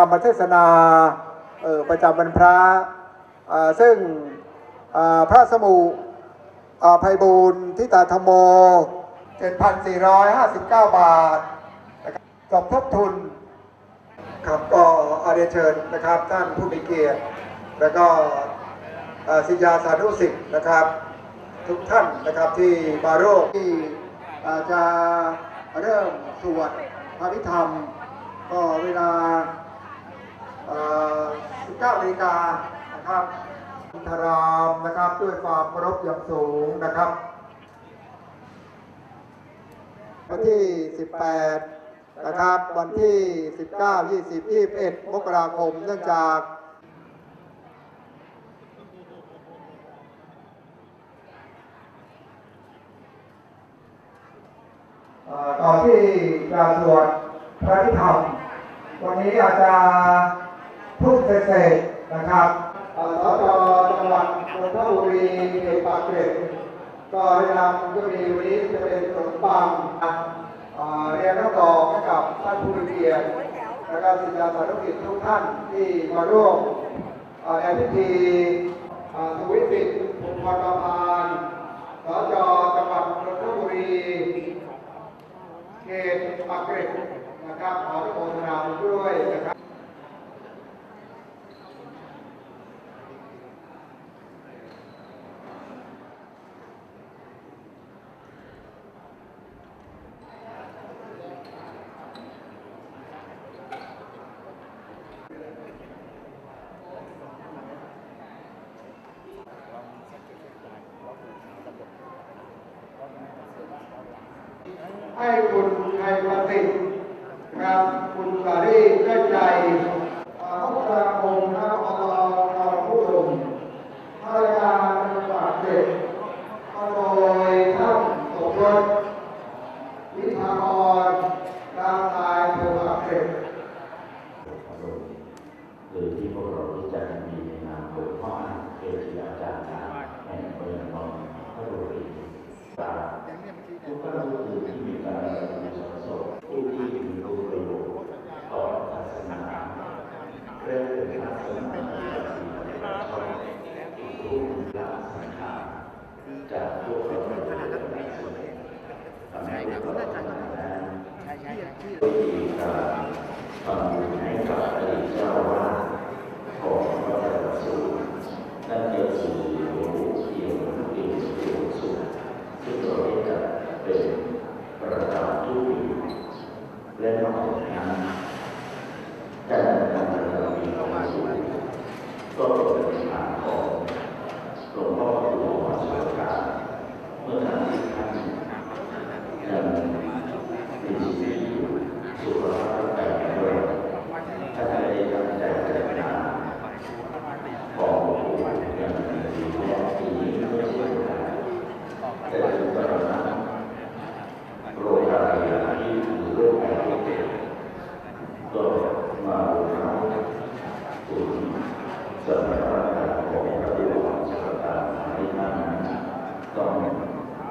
รรมเทศนาประจำวันพระซึ่งพระสมุภัยบูรณ์ทิตาธโม 7,459 บาทสมทบทุนครับก็อาเรียนเชิญนะครับท่านผู้มีเกียรติ แล้วก็สิยาสาธุสิกนะครับ ทุกท่านนะครับที่มาโรที่จะเริ่มสวดพระพิธรรม ก็เวลา 19นาฬิกานะครับอินทรามนะครับด้วยความเคารพอย่างสูงนะครับวันที่ 18 นะครับ วันที่ 19 20 21 มกราคม เนื่องจากก่อนที่จะสวดพระนิธรรมวันนี้อาจจะ ทุ่มเศษนะครับสจจังหวัดนนทบุรีเขตปากเกร็ดก็ได้นำก็มีวันนี้จะเป็นขนมปังเรียนรับรองให้กับท่านผู้เรียนและการศิษยาสารกิจทุกท่านที่มาร่วมในพิธีสวิสิภูมิพรประพานสจจังหวัดนนทบุรีเขตปากเกร็ดนะครับขอทุกคนทำด้วยนะครับ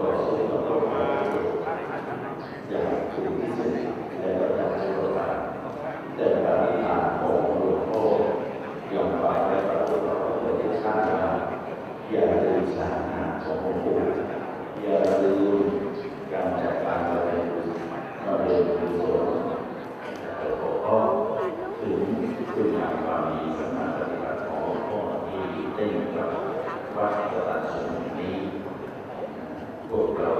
ต่อสู้กับโลกอย่างถึงที่สุดในระดับโลกแต่ปฏิหารของหลวงพ่อยอมฝากไว้กับพวกเราที่ท่านว่าอย่าลืมสาระของหลวงปู่อย่าลืมการจัดการเราเองมาเป็นกุ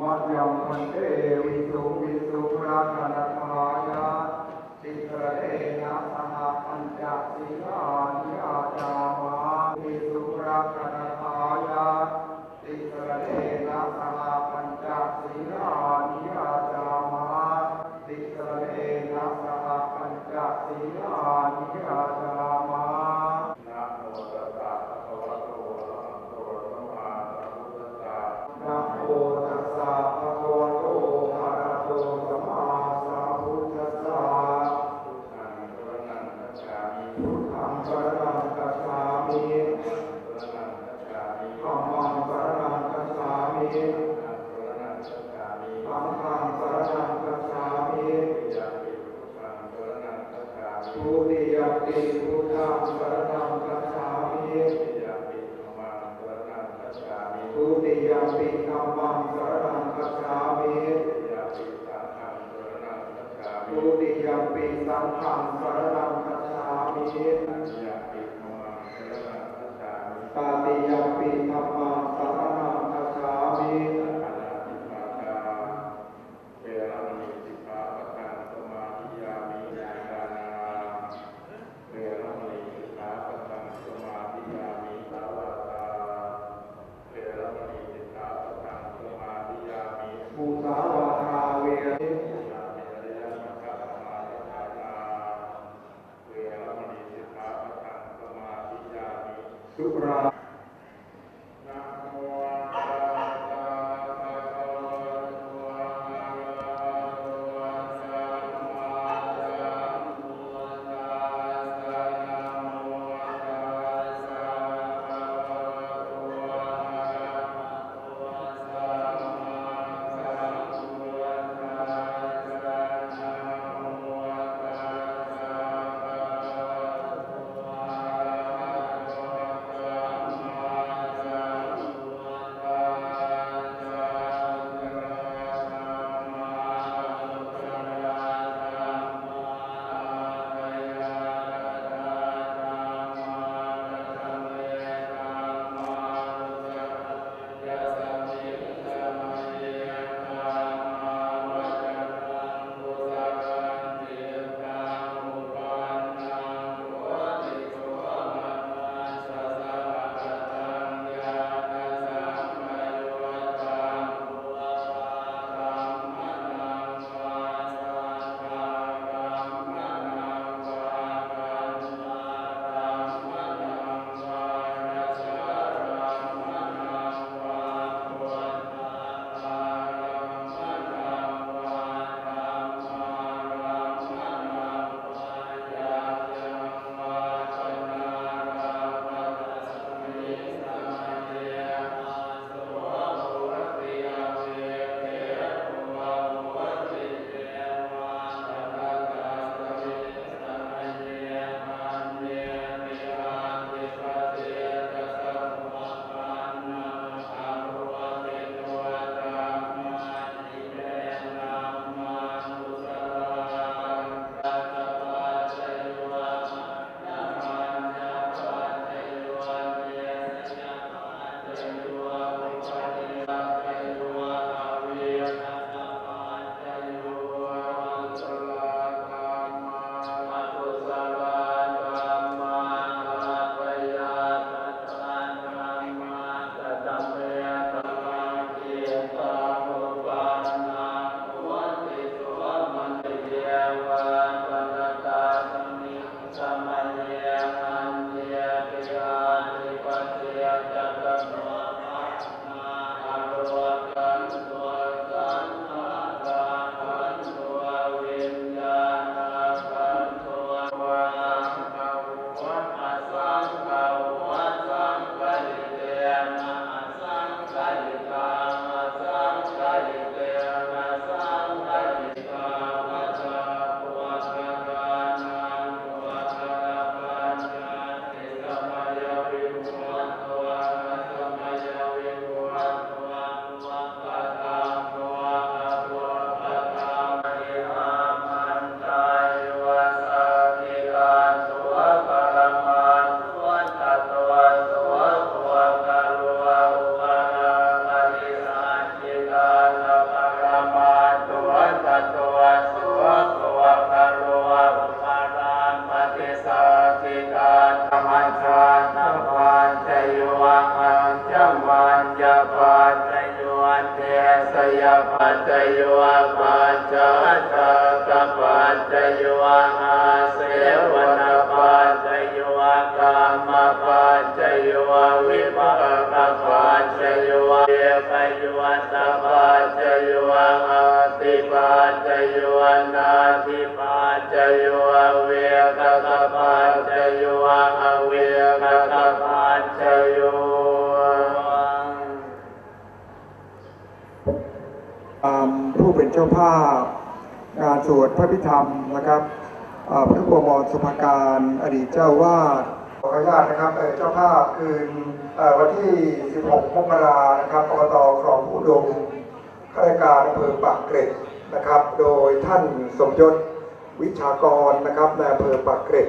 มัจยมพันเตวิสุวิสุพระกนัทายาติกรเอนะสหปัญจสิกานิอาจามาวิสุพระกนัทายาติกรเอนะสหปัญจสิกานิอาจามาติกรเอนะสหปัญจสิกานิอาจามา पूर्णियते भूतां स्मरणं कथामि पूर्णियते अम्मां शरणं कथामि पूर्णियते सङ्घं शरणं कथामि โยนาทิปัจจโยเวกตปัจจโยอเวกตปัจจโยผู้เป็นเจ้าภาพงานสวดพระพิธรรมนะครับอ่าพระบรสุภการอดีตเจ้าวาดขออนุญาตนะครับเจ้าภาพคืนเอ่อวันที่ 16 มกรานะครับอบตคลองผู้ดงข้าราชการอำเภอปากเกร็ด นะครับ โดยท่านสมยศวิชากรนะครับในอำเภอปากเกร็ด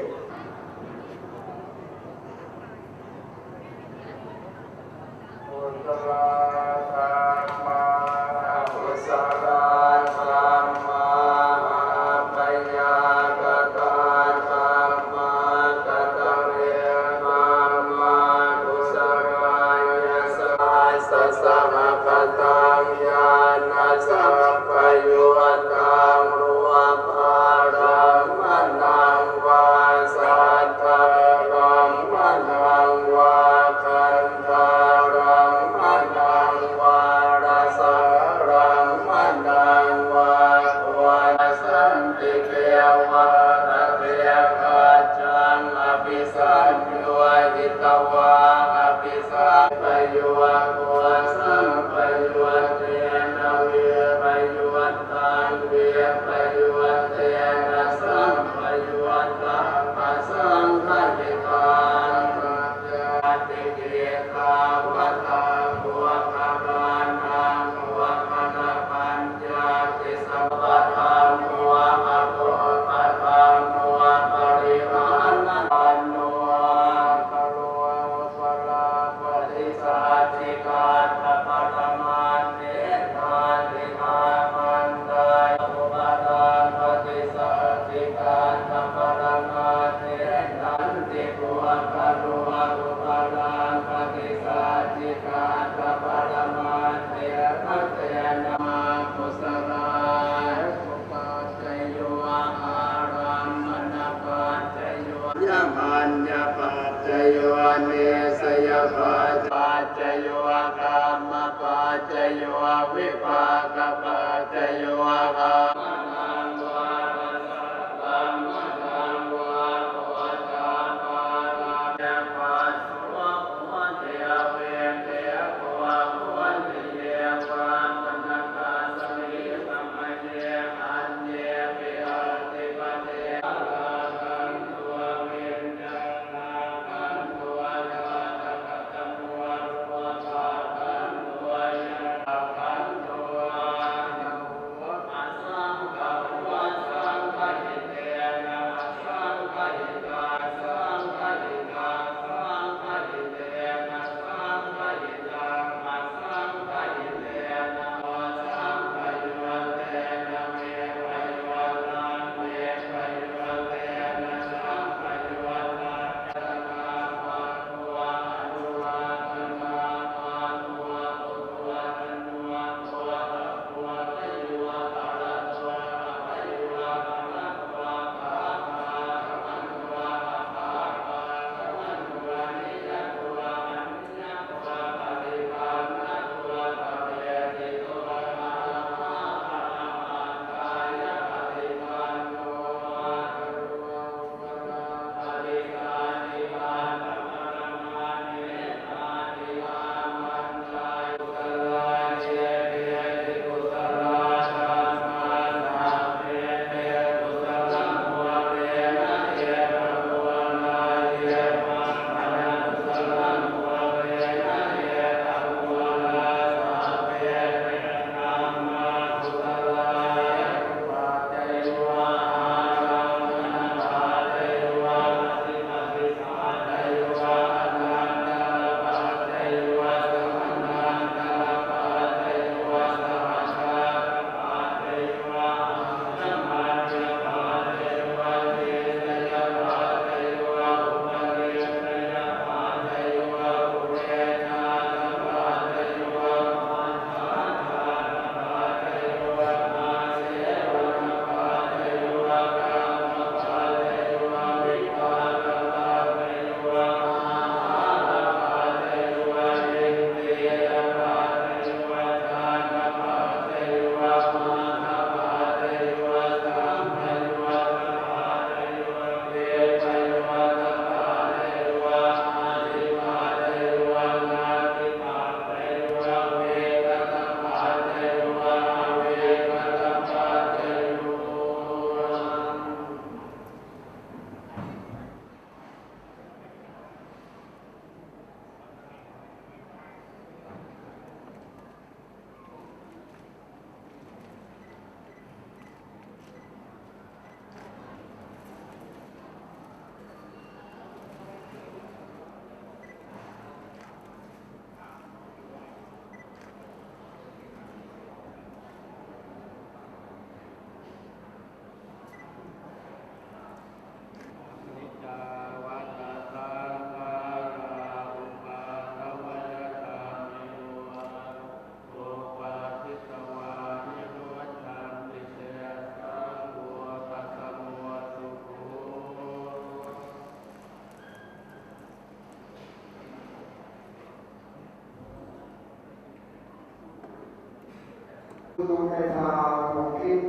ดูในทางของคิด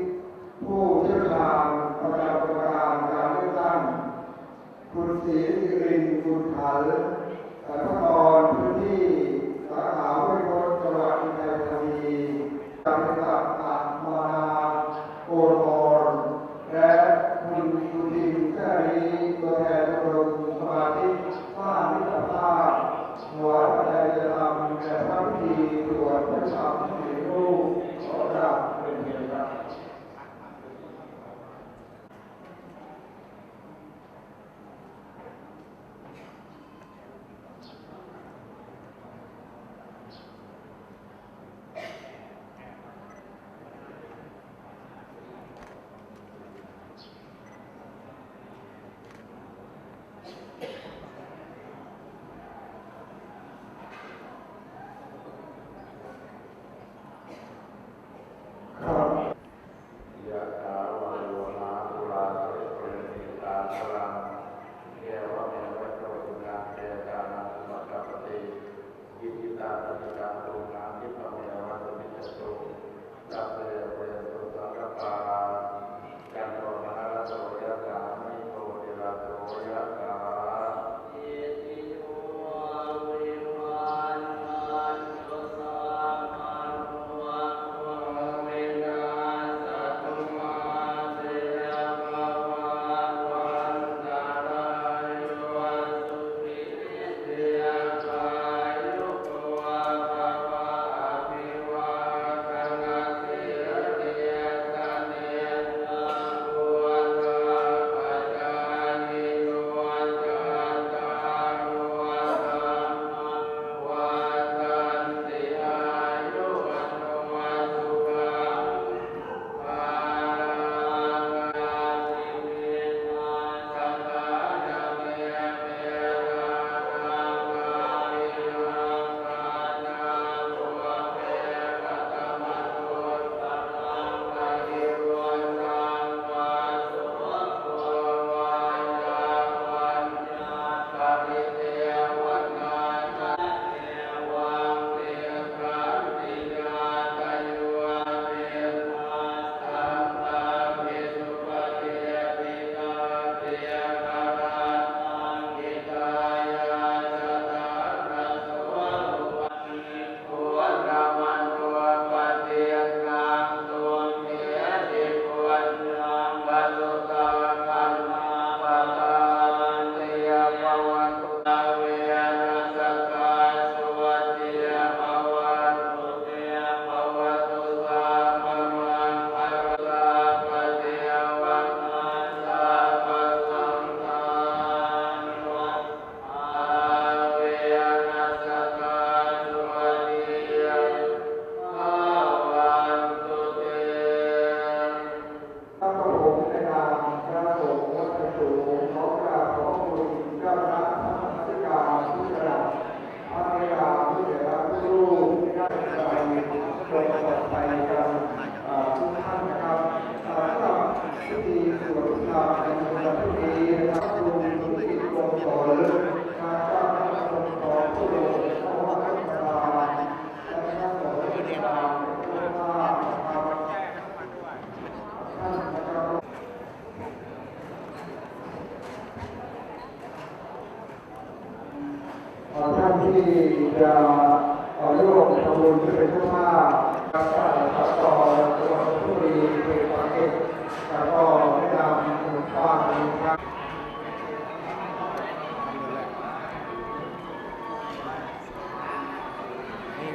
ผู้เชี่ยวชาญประจำประการการเลือดังคุณศีสิรินุณฐาน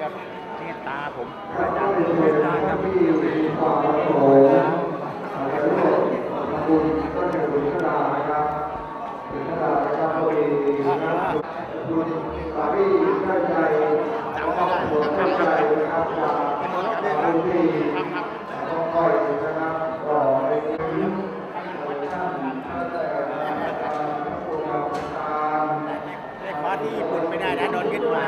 ครับนี่ตาผมอาจารย์ตาครับที่ญี่ปุ่นไม่ได้นะโดนยึดมา